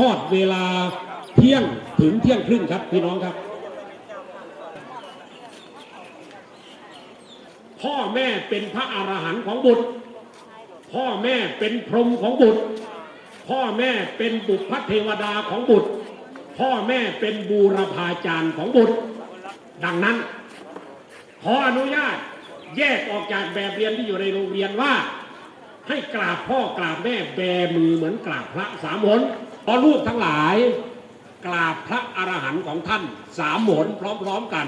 ทอดเวลาเที่ยงถึงเที่ยงครึ่งครับพี่น้องครับ พ่อแม่เป็นพระอรหันต์ของบุตร พ่อแม่เป็นพรหมของบุตร พ่อแม่เป็นบุพเทวดาของบุตร พ่อแม่เป็นบูรพาจารย์ของบุตร ดังนั้น ขออนุญาตแยกออกจากแบบเรียนที่อยู่ในโรงเรียนว่า ให้กราบพ่อกราบแม่แบมือเหมือนกราบพระสามหน พอลูกทั้งหลายกราบพระอรหันต์ของท่านสามหนพร้อมๆกัน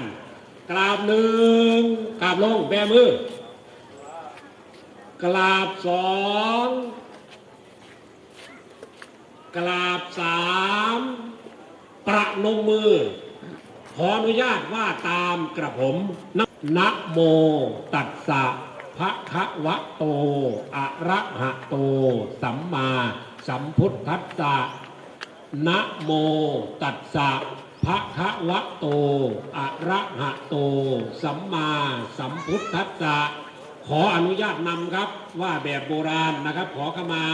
กราบหนึ่งกราบลงแบมือ กราบสองกราบสามประนมมือ ขออนุญาตว่าตามกระผมนะนะโมตัสสะภะคะวะโต อะระหะโต สัมมาสัมพุทธัสสะ นะโมตัสสะภะคะวะโต อะระหะโต สัมมาสัมพุทธัสสะขออนุญาตนำครับว่าแบบโบราณนะครับ ขอเข้ามา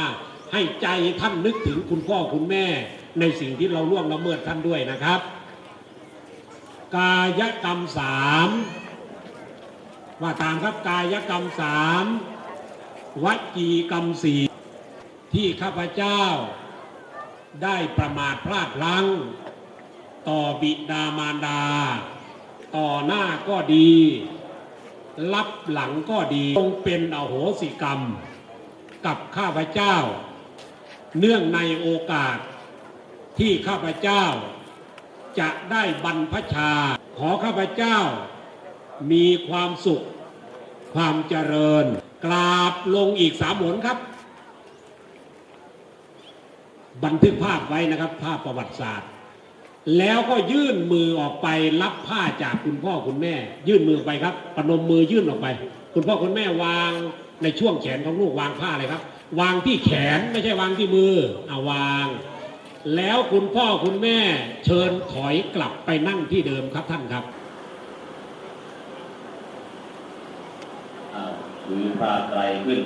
ให้ใจท่านนึกถึงคุณพ่อคุณแม่ ในสิ่งที่เราล่วงละเมิดท่านด้วยนะครับ กายกรรมสามว่าตามครับกายกรรมสามวจีกรรมสี่ที่ข้าพเจ้า ได้ประมาทพลาดพลั้ง ต่อบิดามารดา ต่อหน้าก็ดี รับหลังก็ดีจงเป็นอโหสิกรรม กับข้าพเจ้า เนื่องในโอกาสที่ข้าพเจ้า จะได้บรรพชา ขอข้าพเจ้า มีความสุข ความเจริญ กราบลงอีกสามหนครับ บันทึกภาพไว้นะครับ ภาพประวัติศาสตร์ แล้วก็ยื่นมือออกไปรับผ้าจากคุณพ่อคุณแม่ ยื่นมือไปครับประนมมือยื่นออกไป คุณพ่อคุณแม่วางในช่วงแขนของลูกวางผ้าเลยครับ วางที่แขนไม่ใช่วางที่มือเอาวาง แล้วคุณพ่อคุณแม่เชิญถอยกลับไปนั่งที่เดิมครับท่านครับถือผ้าไตรขึ้น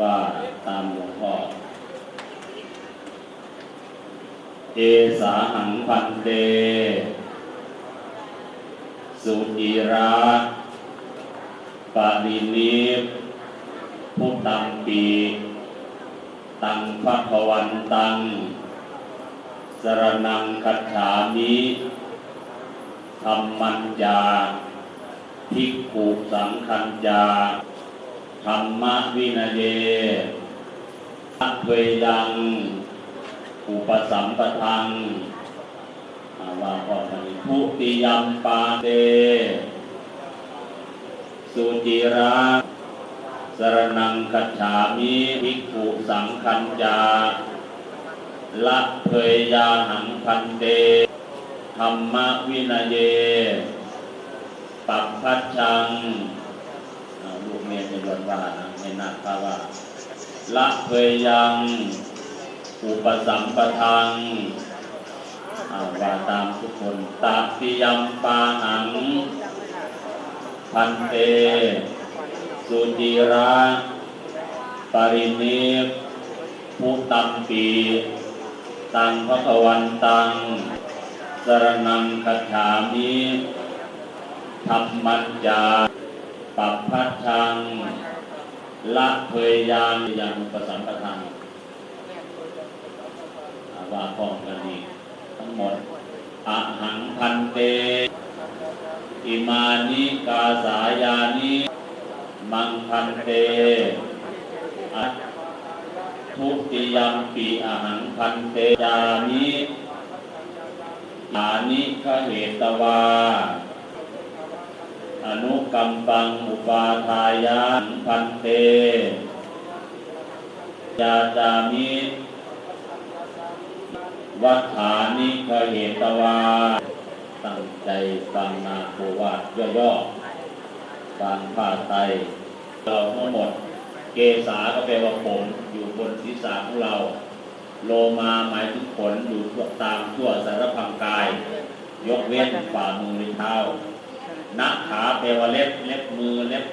ว่าตามหลวงพ่อ เอสาหังพันเตสุจิราปารินีพุทธังปีตังพระพวันตัง สรนังคัจฉามิธรรมัญญาภิกขุสังคัญญา ธรรมวินัยเยอัตเวยัง อุปสัมปทังอาว่าพอมันทุติยัมปาเต สุจิราสรนังคัจฉามิภิกขุสังคัญญาละเพยยาหังพันเตธรรมวินัยเย ปัปพัชชังอ่าลู นว่านะไม่น่าพาว่า ละเพยยังอุปสัมปทังอาว่าตามทุกคนตาปิยัมปาหัง พันเต สุจิราปรินิพพุตัมปีตังพระกวันตัง สรนังคัจฉามิธรรมัญญา ปัปพัชชังละเพยยามยังประสัมปทังอาว่าพ้อมกันอีกทั้งหมดอหังพันเต อิมานิกาสายานิมังพันเตอทุติยมปีอหังพันเตยานิอานิขเหตวา อนุกัมปังอุปาทายาพันเตยาจามิวัฏฐานิขเหตวา ตั้งใจฟังนาโควาทย่อๆฟังผ้าไตรเราทั้งหมด เกษาก็แปลว่าผมอยู่บนศีรษะของเรา โลมาหมายถึงขนอยู่ตามทั่วสารพังกาย ยกเว้นฝ่ามือหรือเท้า นักขาแปลว่าเล็บ เล็บมือ เล็บ